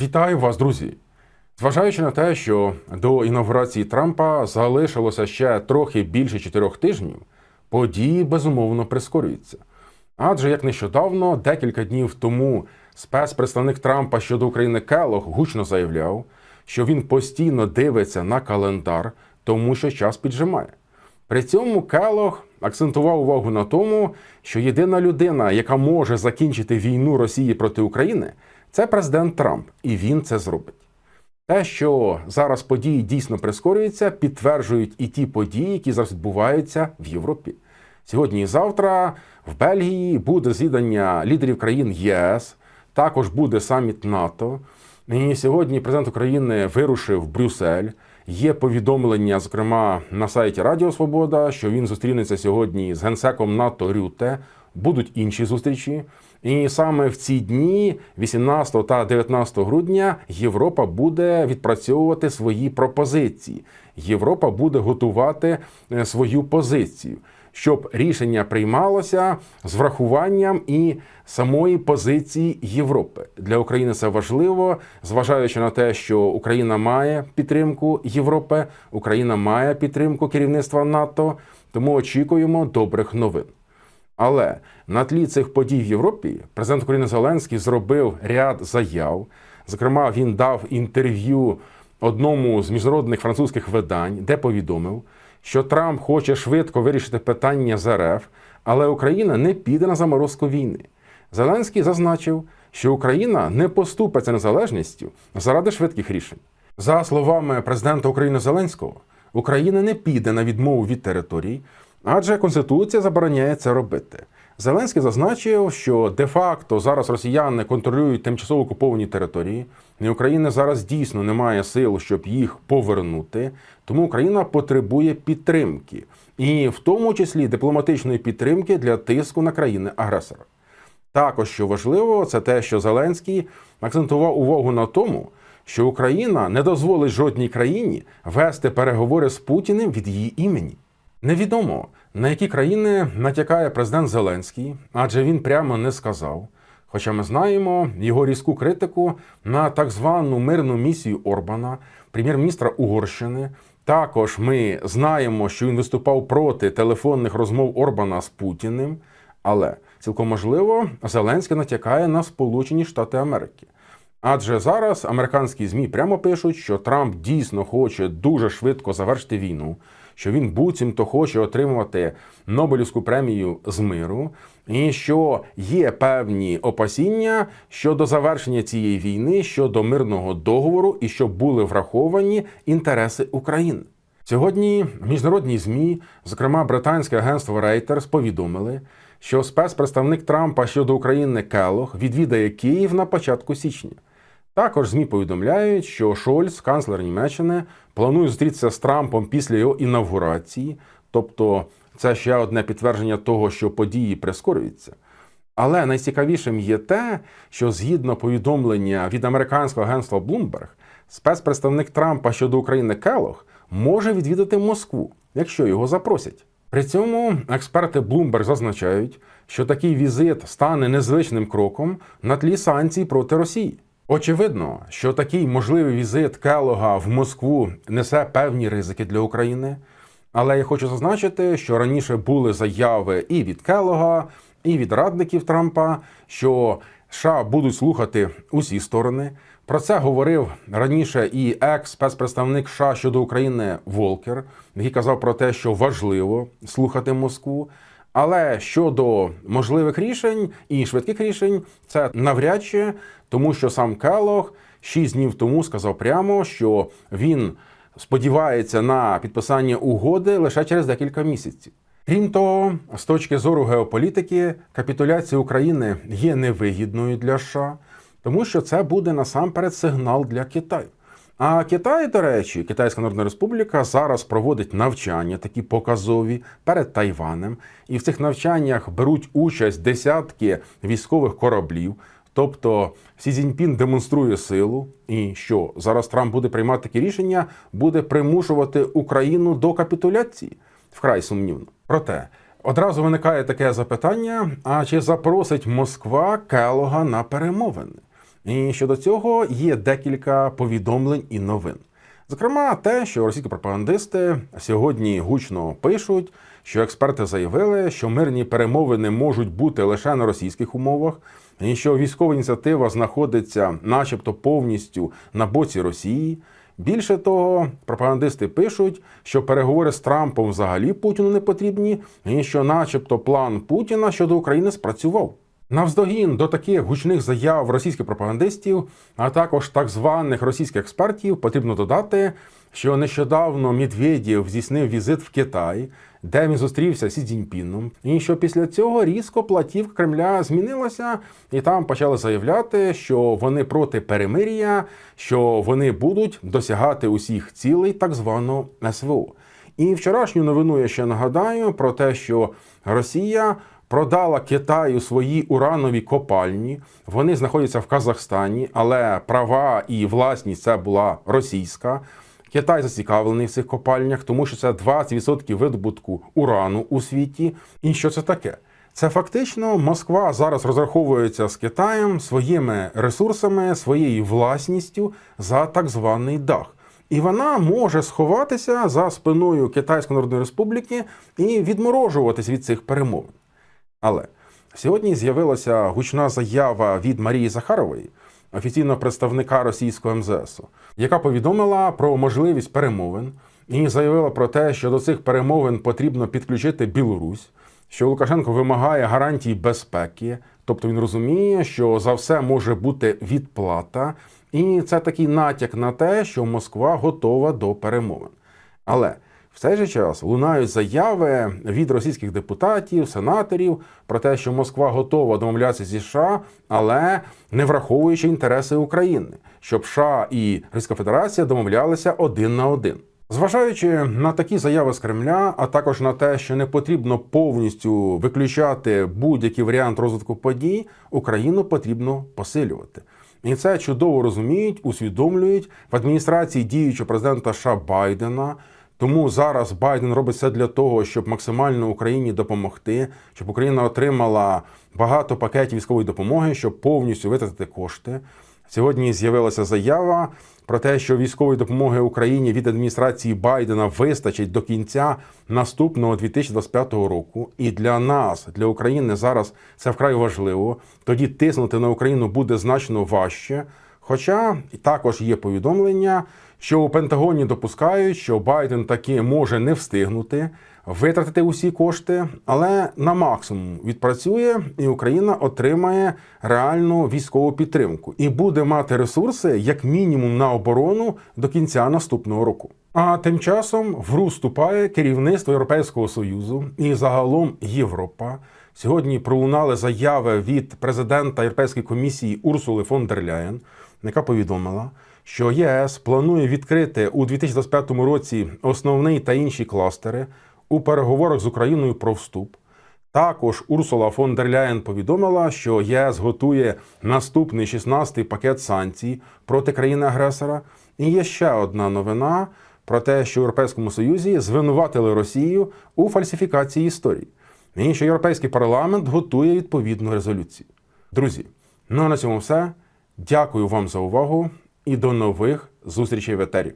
Вітаю вас, друзі! Зважаючи на те, що до інаугурації Трампа залишилося ще трохи більше чотирьох тижнів, події безумовно прискорюються. Адже як нещодавно, декілька днів тому, спецпредставник Трампа щодо України Келлог гучно заявляв, що він постійно дивиться на календар, тому що час піджимає. При цьому Келлог акцентував увагу на тому, що єдина людина, яка може закінчити війну Росії проти України, це президент Трамп, і він це зробить. Те, що зараз події дійсно прискорюються, підтверджують і ті події, які зараз відбуваються в Європі. Сьогодні і завтра в Бельгії буде з'їдання лідерів країн ЄС, також буде саміт НАТО. І сьогодні президент України вирушив в Брюссель. Є повідомлення, зокрема на сайті Радіо Свобода, що він зустрінеться сьогодні з генсеком НАТО Рюте. Будуть інші зустрічі. І саме в ці дні, 18 та 19 грудня, Європа буде відпрацьовувати свої пропозиції. Європа буде готувати е, свою позицію, щоб рішення приймалося з врахуванням і самої позиції Європи. Для України це важливо, зважаючи на те, що Україна має підтримку Європи, Україна має підтримку керівництва НАТО. Тому очікуємо добрих новин. Але на тлі цих подій в Європі президент України Зеленський зробив ряд заяв. Зокрема, він дав інтерв'ю одному з міжнародних французьких видань, де повідомив, що Трамп хоче швидко вирішити питання з РФ, але Україна не піде на заморозку війни. Зеленський зазначив, що Україна не поступиться незалежністю заради швидких рішень. За словами президента України Зеленського, Україна не піде на відмову від територій, адже Конституція забороняє це робити. Зеленський зазначив, що де-факто зараз росіяни контролюють тимчасово окуповані території, і України зараз дійсно немає сил, щоб їх повернути. Тому Україна потребує підтримки, і в тому числі дипломатичної підтримки для тиску на країни-агресора. Також що важливо, це те, що Зеленський акцентував увагу на тому, що Україна не дозволить жодній країні вести переговори з Путіним від її імені. Невідомо на які країни натякає президент Зеленський, адже він прямо не сказав. Хоча ми знаємо його різку критику на так звану мирну місію Орбана, прем'єр-міністра Угорщини. Також ми знаємо, що він виступав проти телефонних розмов Орбана з Путіним. Але цілком можливо, Зеленський натякає на Сполучені Штати Америки. Адже зараз американські змі прямо пишуть, що Трамп дійсно хоче дуже швидко завершити війну, що він буцімто хоче отримувати Нобелівську премію з миру, і що є певні опасіння щодо завершення цієї війни, щодо мирного договору, і щоб були враховані інтереси України. Сьогодні міжнародні змі, зокрема британське агентство Reuters, повідомили, що спецпредставник Трампа щодо України Келлог відвідає Київ на початку січня. Також ЗМІ повідомляють, що Шольц, канцлер Німеччини, планує зустрітися з Трампом після його інавгурації, тобто це ще одне підтвердження того, що події прискорюються. Але найцікавішим є те, що згідно повідомлення від американського агентства Bloomberg, спецпредставник Трампа щодо України Келлог може відвідати Москву, якщо його запросять. При цьому експерти Bloomberg зазначають, що такий візит стане незвичним кроком на тлі санкцій проти Росії. Очевидно, що такий можливий візит Келога в Москву несе певні ризики для України. Але я хочу зазначити, що раніше були заяви і від Келога, і від радників Трампа, що США будуть слухати усі сторони. Про це говорив раніше і екс-спецпредставник США щодо України Волкер, який казав про те, що важливо слухати Москву. Але щодо можливих рішень і швидких рішень, це навряд чи, тому що сам Келог шість днів тому сказав прямо, що він сподівається на підписання угоди лише через декілька місяців. Крім того, з точки зору геополітики, капітуляція України є невигідною для США, тому що це буде насамперед сигнал для Китаю. А Китай, до речі, Китайська Народна Республіка зараз проводить навчання, такі показові перед Тайванем, і в цих навчаннях беруть участь десятки військових кораблів. Тобто Сі Цзіньпін демонструє силу, і що зараз Трамп буде приймати такі рішення, буде примушувати Україну до капітуляції вкрай сумнівно. Проте одразу виникає таке запитання: а чи запросить Москва Келога на перемовини? І щодо цього є декілька повідомлень і новин. Зокрема, те, що російські пропагандисти сьогодні гучно пишуть, що експерти заявили, що мирні перемовини можуть бути лише на російських умовах, і що військова ініціатива знаходиться, начебто, повністю на боці Росії. Більше того, пропагандисти пишуть, що переговори з Трампом взагалі Путіну не потрібні, і що, начебто, план Путіна щодо України спрацював. Навздогін до таких гучних заяв російських пропагандистів, а також так званих російських експертів, потрібно додати, що нещодавно Медведєв здійснив візит в Китай, де він зустрівся з Сі і що після цього різко платівка Кремля змінилася, і там почали заявляти, що вони проти перемир'я, що вони будуть досягати усіх цілей так званого СВО. І вчорашню новину я ще нагадаю про те, що Росія продала Китаю свої уранові копальні. Вони знаходяться в Казахстані, але права і власність це була російська. Китай зацікавлений в цих копальнях, тому що це 20% видобутку урану у світі. І що це таке? Це фактично Москва зараз розраховується з Китаєм своїми ресурсами, своєю власністю за так званий дах. І вона може сховатися за спиною Китайської Народної Республіки і відморожуватись від цих перемовин. Але сьогодні з'явилася гучна заява від Марії Захарової, офіційного представника російського МЗСу, яка повідомила про можливість перемовин і заявила про те, що до цих перемовин потрібно підключити Білорусь, що Лукашенко вимагає гарантій безпеки, тобто він розуміє, що за все може бути відплата, і це такий натяк на те, що Москва готова до перемовин. Але цей же час лунають заяви від російських депутатів, сенаторів про те, що Москва готова домовлятися зі США, але не враховуючи інтереси України, щоб США і Російська Федерація домовлялися один на один. Зважаючи на такі заяви з Кремля, а також на те, що не потрібно повністю виключати будь-який варіант розвитку подій, Україну потрібно посилювати. І це чудово розуміють, усвідомлюють в адміністрації діючого президента США Байдена. Тому зараз Байден робить все для того, щоб максимально Україні допомогти, щоб Україна отримала багато пакетів військової допомоги, щоб повністю витратити кошти. Сьогодні з'явилася заява про те, що військової допомоги Україні від адміністрації Байдена вистачить до кінця наступного 2025 року. І для нас, для України, зараз це вкрай важливо. Тоді тиснути на Україну буде значно важче. Хоча також є повідомлення, що у Пентагоні допускають, що Байден таки може не встигнути витратити усі кошти, але на максимум відпрацює, і Україна отримає реальну військову підтримку і буде мати ресурси як мінімум на оборону до кінця наступного року. А тим часом в гру вступає керівництво Європейського союзу і загалом Європа. Сьогодні пролунали заяви від президента Європейської комісії Урсули фон дер Ляєн, яка повідомила, що ЄС планує відкрити у 2025 році основний та інші кластери у переговорах з Україною про вступ. Також Урсула фон дер Ляєн повідомила, що ЄС готує наступний 16-й пакет санкцій проти країни-агресора. І є ще одна новина про те, що в Європейському Союзі звинуватили Росію у фальсифікації історії. І що Європейський парламент готує відповідну резолюцію. Друзі, ну а на цьому все. Дякую вам за увагу і до нових зустрічей в етері.